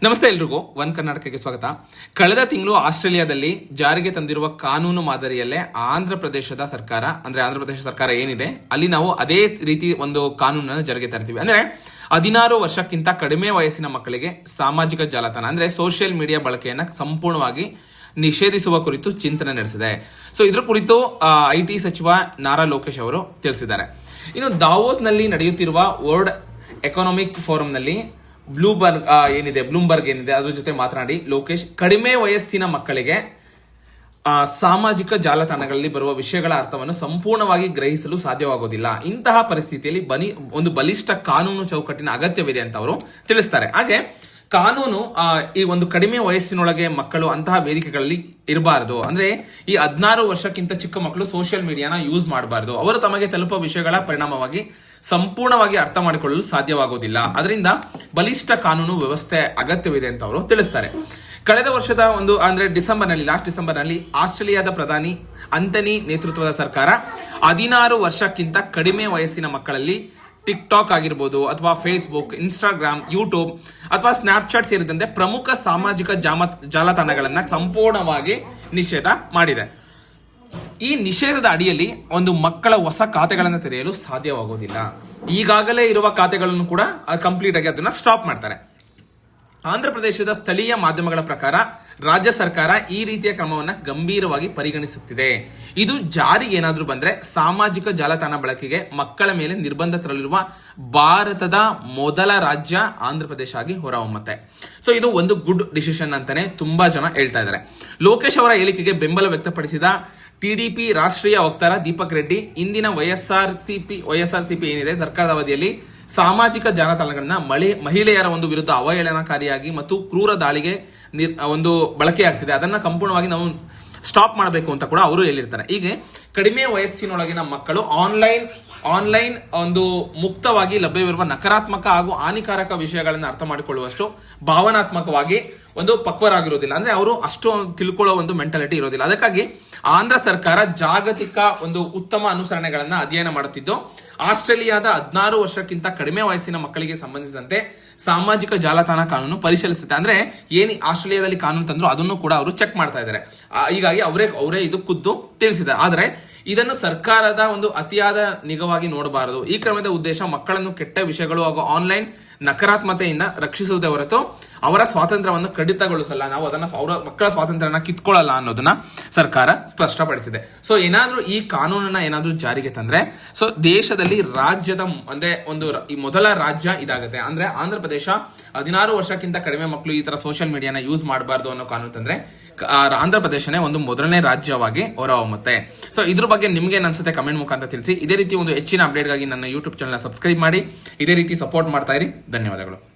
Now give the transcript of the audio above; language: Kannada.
ನಮಸ್ತೆ ಎಲ್ರಿಗೂ, ಒನ್ ಕರ್ನಾಟಕಕ್ಕೆ ಸ್ವಾಗತ. ಕಳೆದ ತಿಂಗಳು ಆಸ್ಟ್ರೇಲಿಯಾದಲ್ಲಿ ಜಾರಿಗೆ ತಂದಿರುವ ಕಾನೂನು ಮಾದರಿಯಲ್ಲೇ ಆಂಧ್ರ ಪ್ರದೇಶದ ಸರ್ಕಾರ, ಅಂದ್ರೆ ಆಂಧ್ರ ಪ್ರದೇಶ ಸರ್ಕಾರ ಏನಿದೆ, ಅಲ್ಲಿ ನಾವು ಅದೇ ರೀತಿ ಒಂದು ಕಾನೂನನ್ನು ಜಾರಿಗೆ ತರ್ತೀವಿ. ಅಂದ್ರೆ ಹದಿನಾರು ವರ್ಷಕ್ಕಿಂತ ಕಡಿಮೆ ವಯಸ್ಸಿನ ಮಕ್ಕಳಿಗೆ ಸಾಮಾಜಿಕ ಜಾಲತಾಣ, ಅಂದ್ರೆ ಸೋಷಿಯಲ್ ಮೀಡಿಯಾ ಬಳಕೆಯನ್ನ ಸಂಪೂರ್ಣವಾಗಿ ನಿಷೇಧಿಸುವ ಕುರಿತು ಚಿಂತನೆ ನಡೆಸಿದೆ. ಸೊ ಇದ್ರ ಕುರಿತು ಐ ಟಿ ಸಚಿವ ನಾರಾ ಲೋಕೇಶ್ ಅವರು ತಿಳಿಸಿದ್ದಾರೆ. ಇನ್ನು ದಾವೋಸ್ನಲ್ಲಿ ನಡೆಯುತ್ತಿರುವ ವರ್ಲ್ಡ್ ಎಕನಾಮಿಕ್ ಫೋರಂನಲ್ಲಿ ಬ್ಲೂಬರ್ಗ್ ಏನಿದೆ ಬ್ಲೂಮ್ಬರ್ಗ್ ಏನಿದೆ, ಅದ್ರ ಜೊತೆ ಮಾತನಾಡಿ. ಲೋಕೇಶ್, ಕಡಿಮೆ ವಯಸ್ಸಿನ ಮಕ್ಕಳಿಗೆ ಸಾಮಾಜಿಕ ಜಾಲತಾಣಗಳಲ್ಲಿ ಬರುವ ವಿಷಯಗಳ ಅರ್ಥವನ್ನು ಸಂಪೂರ್ಣವಾಗಿ ಗ್ರಹಿಸಲು ಸಾಧ್ಯವಾಗೋದಿಲ್ಲ. ಇಂತಹ ಪರಿಸ್ಥಿತಿಯಲ್ಲಿ ಬನಿ, ಒಂದು ಬಲಿಷ್ಠ ಕಾನೂನು ಚೌಕಟ್ಟಿನ ಅಗತ್ಯವಿದೆ ಅಂತ ಅವರು ತಿಳಿಸ್ತಾರೆ. ಹಾಗೆ ಕಾನೂನು ಈ ಒಂದು ಕಡಿಮೆ ವಯಸ್ಸಿನೊಳಗೆ ಮಕ್ಕಳು ಅಂತಹ ವೇದಿಕೆಗಳಲ್ಲಿ ಇರಬಾರದು. ಅಂದ್ರೆ ಈ ಹದಿನಾರು ವರ್ಷಕ್ಕಿಂತ ಚಿಕ್ಕ ಮಕ್ಕಳು ಸೋಷಿಯಲ್ ಮೀಡಿಯಾನ ಯೂಸ್ ಮಾಡಬಾರದು. ಅವರು ತಮಗೆ ತಲುಪುವ ವಿಷಯಗಳ ಪರಿಣಾಮವಾಗಿ ಸಂಪೂರ್ಣವಾಗಿ ಅರ್ಥ ಮಾಡಿಕೊಳ್ಳಲು ಸಾಧ್ಯವಾಗುವುದಿಲ್ಲ ಅದರಿಂದ ಬಲಿಷ್ಠ ಕಾನೂನು ವ್ಯವಸ್ಥೆ ಅಗತ್ಯವಿದೆ ಅಂತ ಅವರು ತಿಳಿಸ್ತಾರೆ. ಕಳೆದ ವರ್ಷದ ಒಂದು, ಅಂದ್ರೆ ಡಿಸೆಂಬರ್ನಲ್ಲಿ ಲಾಸ್ಟ್ ಡಿಸೆಂಬರ್ನಲ್ಲಿ ಆಸ್ಟ್ರೇಲಿಯಾದ ಪ್ರಧಾನಿ ಅಂತನಿ ನೇತೃತ್ವದ ಸರ್ಕಾರ ಹದಿನಾರು ವರ್ಷಕ್ಕಿಂತ ಕಡಿಮೆ ವಯಸ್ಸಿನ ಮಕ್ಕಳಲ್ಲಿ ಟಿಕ್ ಟಾಕ್ ಆಗಿರ್ಬೋದು ಅಥವಾ ಫೇಸ್ಬುಕ್ ಇನ್ಸ್ಟಾಗ್ರಾಮ್ ಯೂಟ್ಯೂಬ್ ಅಥವಾ ಸ್ನ್ಯಾಪ್ಚಾಟ್ ಸೇರಿದಂತೆ ಪ್ರಮುಖ ಸಾಮಾಜಿಕ ಜಾಮ, ಜಾಲತಾಣಗಳನ್ನ ಸಂಪೂರ್ಣವಾಗಿ ನಿಷೇಧ ಮಾಡಿದೆ. ಈ ನಿಷೇಧದ ಅಡಿಯಲ್ಲಿ ಒಂದು ಮಕ್ಕಳ ಹೊಸ ಖಾತೆಗಳನ್ನು ತೆರೆಯಲು ಸಾಧ್ಯವಾಗುವುದಿಲ್ಲ ಈಗಾಗಲೇ ಇರುವ ಖಾತೆಗಳನ್ನು ಕೂಡ ಕಂಪ್ಲೀಟ್ ಆಗಿ ಅದನ್ನ ಸ್ಟಾಪ್ ಮಾಡ್ತಾರೆ. ಆಂಧ್ರ ಪ್ರದೇಶದ ಸ್ಥಳೀಯ ಮಾಧ್ಯಮಗಳ ಪ್ರಕಾರ ರಾಜ್ಯ ಸರ್ಕಾರ ಈ ರೀತಿಯ ಕ್ರಮವನ್ನು ಗಂಭೀರವಾಗಿ ಪರಿಗಣಿಸುತ್ತಿದೆ. ಇದು ಜಾರಿಗೆ ಏನಾದರೂ ಬಂದರೆ ಸಾಮಾಜಿಕ ಜಾಲತಾಣ ಬಳಕೆಗೆ ಮಕ್ಕಳ ಮೇಲೆ ನಿರ್ಬಂಧ ತರಲಿರುವ ಭಾರತದ ಮೊದಲ ರಾಜ್ಯ ಆಂಧ್ರ ಪ್ರದೇಶ ಆಗಿ ಹೊರಹೊಮ್ಮತ್ತೆ. ಸೊ ಇದು ಒಂದು ಗುಡ್ ಡಿಸಿಷನ್ ಅಂತಾನೆ ತುಂಬಾ ಜನ ಹೇಳ್ತಾ ಇದ್ದಾರೆ. ಲೋಕೇಶ್ ಅವರ ಹೇಳಿಕೆಗೆ ಬೆಂಬಲ ವ್ಯಕ್ತಪಡಿಸಿದ ಟಿಡಿಪಿ ರಾಷ್ಟ್ರೀಯ ವಕ್ತಾರ ದೀಪಕ್ ರೆಡ್ಡಿ, ಇಂದಿನ ವೈಎಸ್ಆರ್ ಸಿಪಿ ವೈಎಸ್ಆರ್ ಸಿಪಿ ಏನಿದೆ, ಸರ್ಕಾರದ ಅವಧಿಯಲ್ಲಿ ಸಾಮಾಜಿಕ ಜಾಲತಾಣಗಳನ್ನ ಮಳೆ, ಮಹಿಳೆಯರ ಒಂದು ವಿರುದ್ಧ ಅವಹೇಳನಕಾರಿಯಾಗಿ ಮತ್ತು ಕ್ರೂರ ದಾಳಿಗೆ ನಿರ್- ಒಂದು ಬಳಕೆಯಾಗ್ತಿದೆ. ಅದನ್ನ ಸಂಪೂರ್ಣವಾಗಿ ನಾವು ಸ್ಟಾಪ್ ಮಾಡಬೇಕು ಅಂತ ಕೂಡ ಅವರು ಹೇಳಿರ್ತಾರೆ. ಹೀಗೆ ಕಡಿಮೆ ವಯಸ್ಸಿನೊಳಗಿನ ಮಕ್ಕಳು ಆನ್ಲೈನ್ ಆನ್ಲೈನ್ ಒಂದು ಮುಕ್ತವಾಗಿ ಲಭ್ಯವಿರುವ ನಕಾರಾತ್ಮಕ ಹಾಗೂ ಹಾನಿಕಾರಕ ವಿಷಯಗಳನ್ನು ಅರ್ಥ ಮಾಡಿಕೊಳ್ಳುವಷ್ಟು ಭಾವನಾತ್ಮಕವಾಗಿ ಒಂದು ಪಕ್ವರಾಗಿರೋದಿಲ್ಲ. ಅಂದ್ರೆ ಅವರು ಅಷ್ಟು ತಿಳ್ಕೊಳ್ಳೋ ಒಂದು ಮೆಂಟಾಲಿಟಿ ಇರೋದಿಲ್ಲ. ಅದಕ್ಕಾಗಿ ಆಂಧ್ರ ಸರ್ಕಾರ ಜಾಗತಿಕ ಒಂದು ಉತ್ತಮ ಅನುಸರಣೆಗಳನ್ನು ಅಧ್ಯಯನ ಮಾಡುತ್ತಿದ್ದು ಆಸ್ಟ್ರೇಲಿಯಾದ ಹದಿನಾರು ವರ್ಷಕ್ಕಿಂತ ಕಡಿಮೆ ವಯಸ್ಸಿನ ಮಕ್ಕಳಿಗೆ ಸಂಬಂಧಿಸಿದಂತೆ ಸಾಮಾಜಿಕ ಜಾಲತಾಣ ಕಾನೂನು ಪರಿಶೀಲಿಸುತ್ತೆ. ಅಂದ್ರೆ ಏನು ಆಸ್ಟ್ರೇಲಿಯಾದಲ್ಲಿ ಕಾನೂನು ತಂದ್ರು ಅದನ್ನು ಕೂಡ ಅವರು ಚೆಕ್ ಮಾಡ್ತಾ ಇದ್ದಾರೆ. ಹೀಗಾಗಿ ಅವರೇ ಅವರೇ ಇದು ಖುದ್ದು ತಿಳಿಸಿದ್ದಾರೆ. ಆದ್ರೆ ಇದನ್ನು ಸರ್ಕಾರದ ಒಂದು ಅತಿಯಾದ ನಿಗವಾಗಿ ನೋಡಬಾರದು. ಈ ಕ್ರಮದ ಉದ್ದೇಶ ಮಕ್ಕಳನ್ನು ಕೆಟ್ಟ ವಿಷಯಗಳು ಹಾಗೂ ಆನ್ಲೈನ್ ನಕಾರಾತ್ಮತೆಯಿಂದ ರಕ್ಷಿಸುವುದೇ ಹೊರತು ಅವರ ಸ್ವಾತಂತ್ರ್ಯವನ್ನು ಕಡಿತಗೊಳಿಸಲ್ಲ. ನಾವು ಅದನ್ನ ಅವರ ಮಕ್ಕಳ ಸ್ವಾತಂತ್ರ್ಯನ ಕಿತ್ಕೊಳ್ಳಲ್ಲ ಅನ್ನೋದನ್ನ ಸರ್ಕಾರ ಸ್ಪಷ್ಟಪಡಿಸಿದೆ. ಸೊ, ಏನಾದ್ರೂ ಈ ಕಾನೂನನ್ನ ಏನಾದ್ರೂ ಜಾರಿಗೆ ತಂದ್ರೆ, ಸೊ, ದೇಶದಲ್ಲಿ ರಾಜ್ಯದ ಅಂದ್ರೆ ಒಂದು ಈ ಮೊದಲ ರಾಜ್ಯ ಇದಾಗುತ್ತೆ. ಅಂದ್ರೆ ಆಂಧ್ರ ಪ್ರದೇಶ ಹದಿನಾರು ವರ್ಷಕ್ಕಿಂತ ಕಡಿಮೆ ಮಕ್ಕಳು ಈ ತರ ಸೋಷಿಯಲ್ ಮೀಡಿಯಾನ ಯೂಸ್ ಮಾಡಬಾರ್ದು ಅನ್ನೋ ಕಾನೂನು ತಂದ್ರೆ ಆಂಧ್ರ ಪ್ರದೇಶನೇ ಒಂದು ಮೊದಲನೇ ರಾಜ್ಯವಾಗಿ ಹೊರಹೊಮ್ಮುತ್ತೆ. ಸೊ ಇದ್ರ ಬಗ್ಗೆ ನಿಮ್ಗೆ ಅನ್ಸುತ್ತೆ ಕಮೆಂಟ್ ಮುಖಾಂತರ ತಿಳಿಸಿ. ಇದೇ ರೀತಿ ಒಂದು ಹೆಚ್ಚಿನ ಅಪ್ಡೇಟ್ಗಾಗಿ ನನ್ನ ಯೂಟ್ಯೂಬ್ ಚಾನಲ್ ಸಬ್ಸ್ಕ್ರೈಬ್ ಮಾಡಿ. ಇದೇ ರೀತಿ ಸಪೋರ್ಟ್ ಮಾಡ್ತಾ ಇರಿ. ಧನ್ಯವಾದಗಳು.